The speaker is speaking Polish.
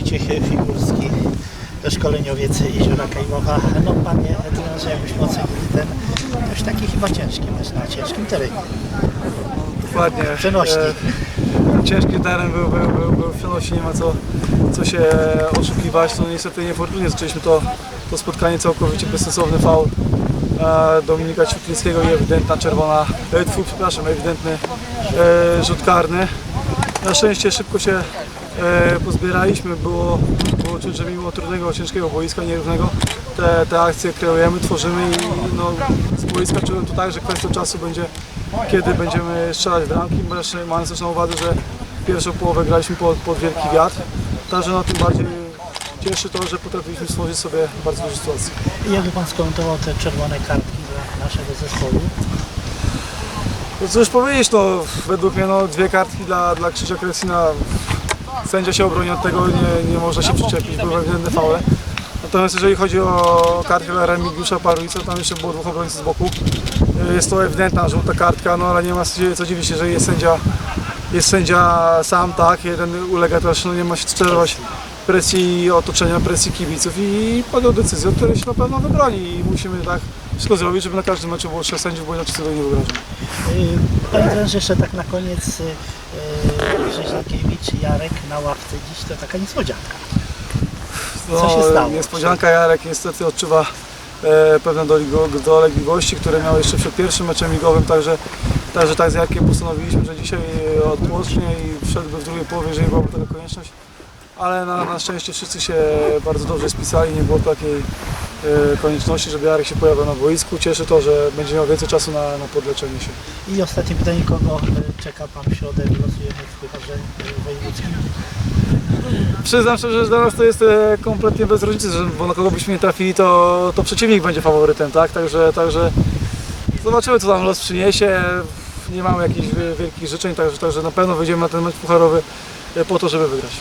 Wojciech Figurski, szkoleniowiec Jeziora Kajmowa. No panie trenerze, jakbyśmy ocenili ten dość taki chyba ciężki mecz na ciężkim terenie. Dokładnie. Przenośnik. E, ciężki teren był, był, był, był w przenosi, nie ma co, co się oszukiwać. No niestety niefortunnie zaczęliśmy to, to spotkanie całkowicie bezsensowny faul e, Dominika Ciuplińskiego i ewidentna czerwona, e, przepraszam, ewidentny e, rzut karny. Na szczęście szybko się e, pozbieraliśmy, było, było czuć, że mimo trudnego, ciężkiego boiska, nierównego, te, te akcje kreujemy, tworzymy i no, z boiska czułem to tak, że kwestią czasu będzie, kiedy będziemy strzelać bramki, bo jeszcze mając też na uwadze, że pierwszą połowę graliśmy pod, pod wielki wiatr, także no, tym bardziej cieszy to, że potrafiliśmy stworzyć sobie bardzo dużo sytuacji. I jakby pan skomentował te czerwone kartki dla naszego zespołu? No cóż powiedzieć, no według mnie no, dwie kartki dla, dla Krzysia Kresina. Sędzia się obroni od tego, nie, nie można się przyczepić, były ewidentne faule. Natomiast jeżeli chodzi o kartkę Remigiusza Parwica, tam jeszcze było dwóch obrońców z boku. Jest to ewidentna żółta kartka, no ale nie ma co dziwić, jeżeli jest sędzia, jest sędzia sam, tak, jeden ulega też, no nie ma się co czerwać presji otoczenia, presji kibiców i podjął decyzję, od której się na pewno wybroni i musimy tak wszystko zrobić, żeby na każdym meczu było trzech sędziów, bo inaczej sobie nie wyobrażam. Y, Panie trenerze, jeszcze tak na koniec y, y, Rzeźnikiewicz, Jarek na ławce dziś to taka niespodzianka. Co się stało? No, Niespodzianka Jarek niestety odczuwa e, pewne doleg- dolegliwości, które miał jeszcze przed pierwszym meczem ligowym, także, także tak z Jarkiem postanowiliśmy, że dzisiaj odpocznie i wszedłby w drugiej połowie, jeżeli byłaby taka konieczność. Ale na, na szczęście wszyscy się bardzo dobrze spisali, nie było takiej e, konieczności, żeby Jarek się pojawił na boisku. Cieszy to, że będzie miał więcej czasu na, na podleczenie się. I ostatnie pytanie, kogo y, czeka Pan w środę? Losujemy w Pucharze y, Wojewódzkim. Przyznam szczerze, że dla nas to jest e, kompletnie bez różnicy, że, bo na kogo byśmy nie trafili, to, to przeciwnik będzie faworytem, tak? Także, także zobaczymy, co tam los przyniesie. Nie mamy jakichś wie- wielkich życzeń, także, także na pewno wyjdziemy na ten mecz pucharowy e, po to, żeby wygrać.